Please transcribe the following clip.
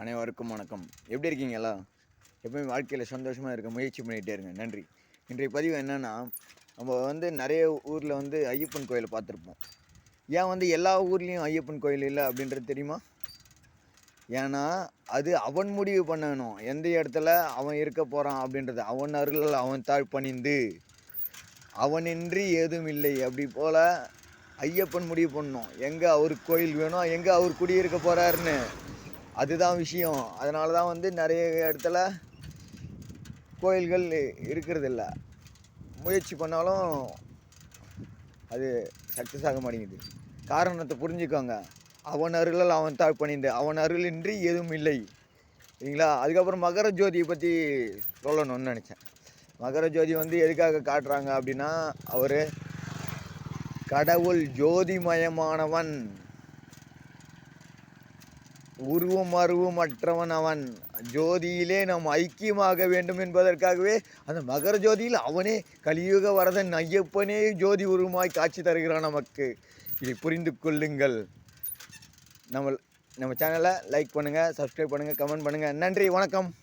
அனைவருக்கும் வணக்கம். எப்படி இருக்கீங்களா எப்பவுமே வாழ்க்கையில் சந்தோஷமாக இருக்க முயற்சி பண்ணிகிட்டே இருங்க. நன்றி. இன்றைய பதிவு என்னென்னா நம்ம வந்து நிறைய ஊரில் வந்து ஐயப்பன் கோயிலை பார்த்துருப்போம். ஏன் வந்து எல்லா ஊர்லேயும் ஐயப்பன் கோயில் இல்லை அப்படின்றது தெரியுமா? ஏன்னா அது அவன் முடிவு பண்ணணும். எந்த இடத்துல அவன் இருக்க போகிறான் அப்படின்றது. அவன் அருளால் அவன் தாழ் பணிந்து. அவனின்றி ஏதும் இல்லை. அப்படி போல் ஐயப்பன் முடிவு பண்ணும் எங்கே அவருக்கு கோயில் வேணும் எங்கே அவர் குடியிருக்க போகிறாருன்னு அதுதான் விஷயம். அதனால தான் வந்து நிறைய இடத்துல கோயில்கள் இருக்கிறதில்ல. முயற்சி பண்ணாலும் அது சக்ஸஸ் ஆக மாட்டேங்குது. காரணத்தை புரிஞ்சுக்கோங்க. அவன் அருளால் அவன் தாக்கு பணிந்து அவன் அருளின்றி எதுவும் இல்லை. சரிங்களா? அதுக்கப்புறம் மகர ஜோதியை பற்றி சொல்லணும்னு நினச்சேன். மகர ஜோதி வந்து எதுக்காக காட்டுறாங்க அப்படின்னா அவர் கடவுள் ஜோதிமயமானவன். உருவம் அருவமற்றவன் அவன். ஜோதியிலே நாம் ஐக்கியமாக வேண்டும் என்பதற்காகவே அந்த மகர ஜோதியில் அவனே கலியுக வரதன் ஐயப்பனே ஜோதி உருவமாய் காட்சி தருகிறான் நமக்கு. இதை புரிந்து கொள்ளுங்கள். நம்ம நம்ம சேனலை லைக் பண்ணுங்கள் சப்ஸ்கிரைப் பண்ணுங்கள் கமெண்ட் பண்ணுங்கள் நன்றி வணக்கம்.